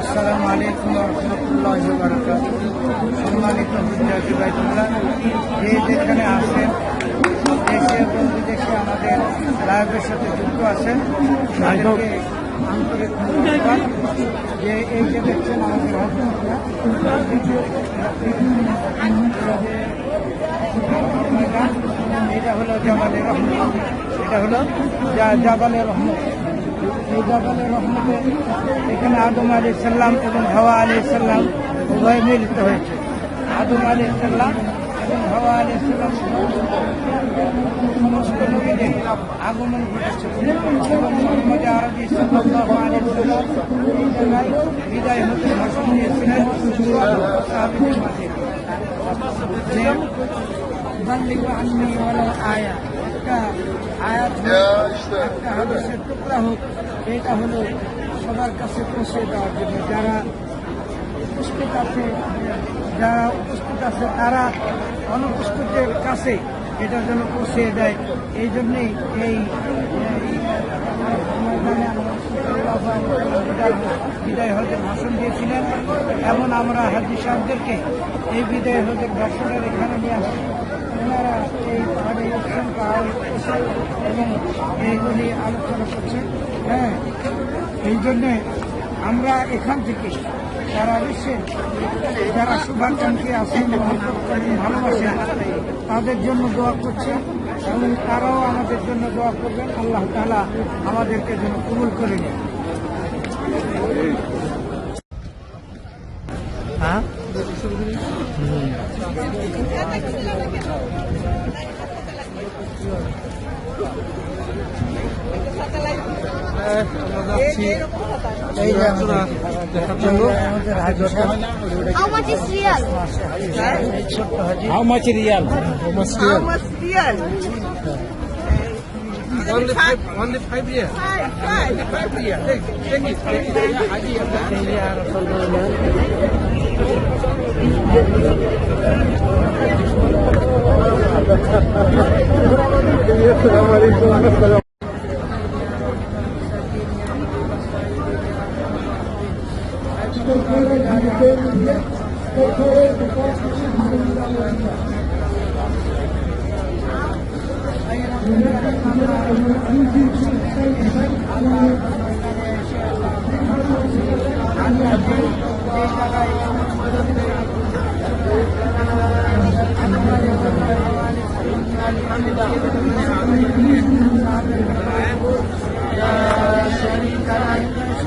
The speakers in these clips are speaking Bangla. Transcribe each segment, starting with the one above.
আসসালামু আলাইকুম রহমতুল্লাহ বারকাত সম্মানিত বিদ্যার্থী ভাইতুল্লাহ যে যেখানে আছেন দেশে এবং বিদেশে আমাদের লাইভের সাথে যুক্ত আছেন, তাদেরকে আন্তরিক ধন্যবাদ। যে এই যে দেখছেন আমাদের এটা হলো জাবালের রহমত। এটা হলো জাবালের রহমত। এই জাবালের রহমতে এখানে আদম আলী সাল্লাম এবং হাওয়া আলী সাল্লাম উভয় মিলিত হয়েছে। আদম আলী সাল্লাম এবং হাওয়া আলী সাল্লাম সমস্ত নবীদের আগমন ঘটেছে। এবং মোহাম্মদ আরবি সাল্লাল্লাহু আলাইহি সাল্লাম এই জায়গায় বিদায় হতে ভাষণ একটা আয়াত হোক, একটা হাদিসের টুকরা হোক এটা হলো সবার কাছে পৌঁছে দেওয়ার জন্য। যারা উপস্থিত আছে যারা উপস্থিত আছে তারা অনুপস্থিতের কাছে এটা যেন পৌঁছে দেয়। এই জন্যেই এই বিদায় হজের ভাষণ দিয়েছিলেন। এমন আমরা হাজি সাহেবদেরকে এই বিদায় হজের ভাষণের এখানে নিয়ে আসি ওনারা এই পাহাড়ে উঠছেন পাহাড়ে এবং এইগুলি আলোচনা করছেন। হ্যাঁ এই জন্যে আমরা এখান থেকে সারা বিশ্বে যারা শুভাকাঙ্ক্ষী আছেন ভালোবাসেন তাদের জন্য দোয়া করছি এবং তারাও আমাদের জন্য দোয়া করবেন। আল্লাহ তালা আমাদেরকে যেন কবুল করে নেন হ্যাঁ? How much real? How much real? How much real? Only five, only five years. Five, five. Five years. Take, take it. Take এই যে আর সল্লাল্লাহু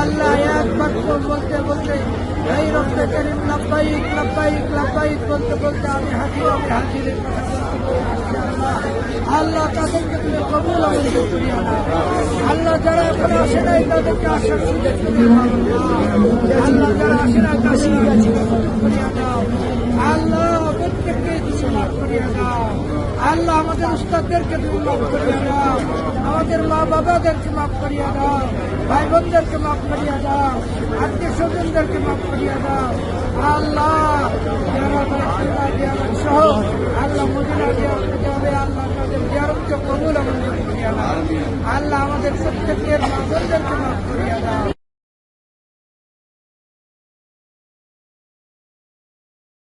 আল্লাহ এক বাক্য বলতে বলতে, এই রক্তে করিম লাব্বাইক লাব্বাইক লাব্বাইক বলতে বলতে আমি হাজি আমি বলতে আল্লাহ তাদেরকে তুমি কবুল আল্লাহ যারা এখানে আসে নাই, তাদেরকে আসার সুযোগ আল্লাহ যারা আসে না তাদেরকে করিয়া দাও আল্লাহ প্রত্যেককে তুমি মাফ করিয়া দাও আল্লাহ আমাদের উস্তাদদেরকে তুমি মাফ করিয়া দাও। আমাদের মা বাবাদেরকে মাফ করিয়া দাও। ভাই বোনদেরকে মাফ করিয়া দাও। আত্মীয় স্বজনদেরকে মাফ করিয়া দাও। আল্লাহ সহ আল্লাহ মদিনা জিয়ারত যাবে আল্লাহ তাদের জিয়ারতকে কবুল আমাদের করিয়া দাও আল্লাহ আমাদের প্রত্যেকের মা বোনদেরকে মাফ করিয়া দাও।